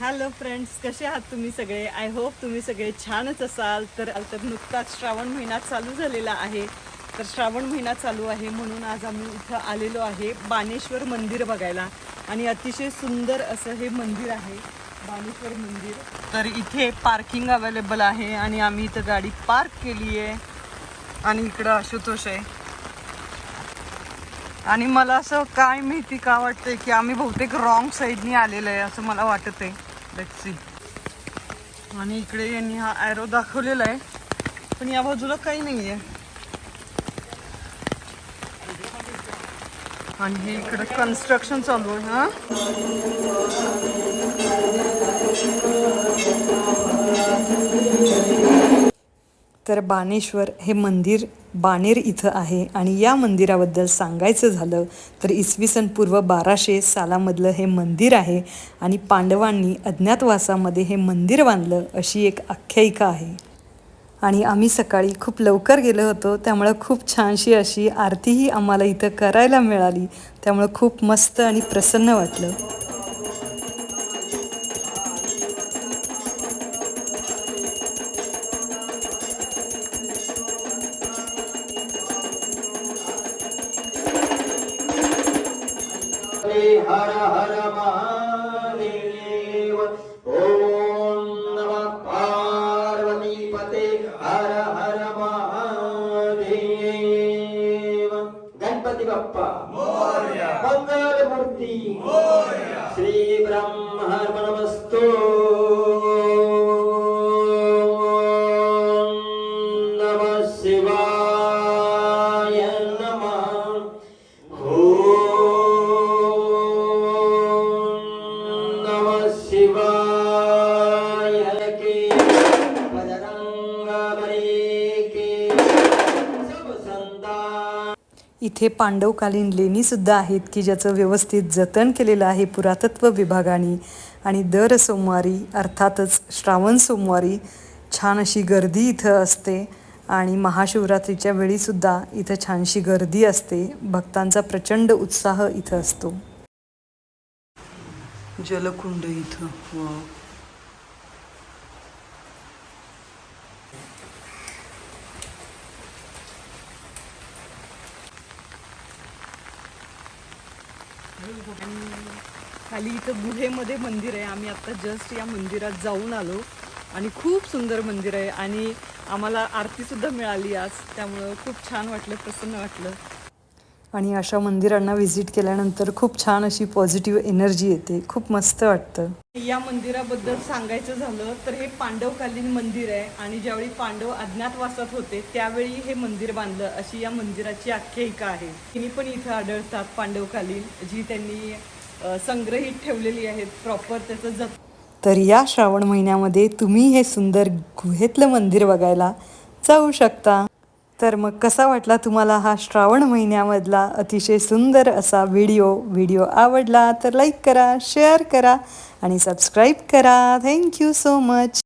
Hello friends कसे आहात तुम्ही सगळे? आय होप तुम्ही सगळे छानच असाल. तर तर नुकताच श्रावण महिना चालू झालेला आहे. तर श्रावण महिना चालू आहे म्हणून आज आम्ही इथं आलेलो आहे बाणेश्वर मंदिर बघायला. आणि अतिशय सुंदर असं हे मंदिर आहे बाणेश्वर मंदिर. तर इथे पार्किंग अवेलेबल आहे आणि आम्ही इथं गाडी पार्क केली आहे आणि इकडं आशुतोष आहे. आणि मला असं काय माहिती का वाटतंय की आम्ही बहुतेक रॉंग साईडनी आलेलं आहे असं मला वाटत आहे लेट्स आणि इकडे यांनी हा ॲरो दाखवलेला आहे. पण या बाजूला काही नाही आहे आणि हे इकडे कन्स्ट्रक्शन चालू आहे हा. तर बाणेश्वर हे मंदिर बाणेर इथं आहे आणि या मंदिराबद्दल सांगायचं झालं तर इसवी सन पूर्व बाराशे सालामधलं हे मंदिर आहे आणि पांडवांनी अज्ञातवासामध्ये हे मंदिर बांधलं अशी एक आख्यायिका आहे. आणि आम्ही सकाळी खूप लवकर गेलो होतो त्यामुळं खूप छानशी अशी आरतीही आम्हाला इथं करायला मिळाली त्यामुळं खूप मस्त आणि प्रसन्न वाटलं. ഹര ഹര മഹാദേവ. ഓം നമ പാർവതീപതേ ഹര ഹര മഹാദേവ. ഗണപതി ബപ്പ. മംഗളമൂർത്തി. ശ്രീ ബ്രഹ്മ നമസ് इथे पांडवकालीन लेणीसुद्धा आहेत की ज्याचं व्यवस्थित जतन केलेलं आहे पुरातत्व विभागाने. आणि दर सोमवारी अर्थातच श्रावण सोमवारी छान अशी गर्दी इथं असते. आणि महाशिवरात्रीच्या वेळीसुद्धा इथं छानशी गर्दी असते. भक्तांचा प्रचंड उत्साह इथं असतो. जलकुंड इथं खाली इथं गुहेमध्ये मंदिर आहे. आम्ही आता जस्ट या मंदिरात जाऊन आलो. आणि खूप सुंदर मंदिर आहे. आणि आम्हाला आरतीसुद्धा मिळाली आज. त्यामुळं खूप छान वाटलं प्रसन्न वाटलं. आणि अशा मंदिरांना व्हिजिट केल्यानंतर खूप छान अशी पॉझिटिव्ह एनर्जी येते. खूप मस्त वाटतं. या मंदिराबद्दल सांगायचं झालं तर हे पांडवकालीन मंदिर आहे आणि ज्यावेळी पांडव अज्ञातवासात होते त्यावेळी हे मंदिर बांधलं. अशी या मंदिराची आख्यायिका आहे. तिन्ही पण इथं आढळतात पांडवकालीन जी त्यांनी संग्रहित ठेवलेली आहेत. प्रॉपर त्याचं जप तर या श्रावण महिन्यामध्ये तुम्ही हे सुंदर गुहेतलं मंदिर बघायला जाऊ शकता. तर मग कसा वाटला तुम्हाला हा श्रावण महिन्यामधला अतिशय सुंदर असा व्हिडिओ? व्हिडिओ आवडला तर लाईक करा शेअर करा आणि सबस्क्राईब करा. Thank you so much.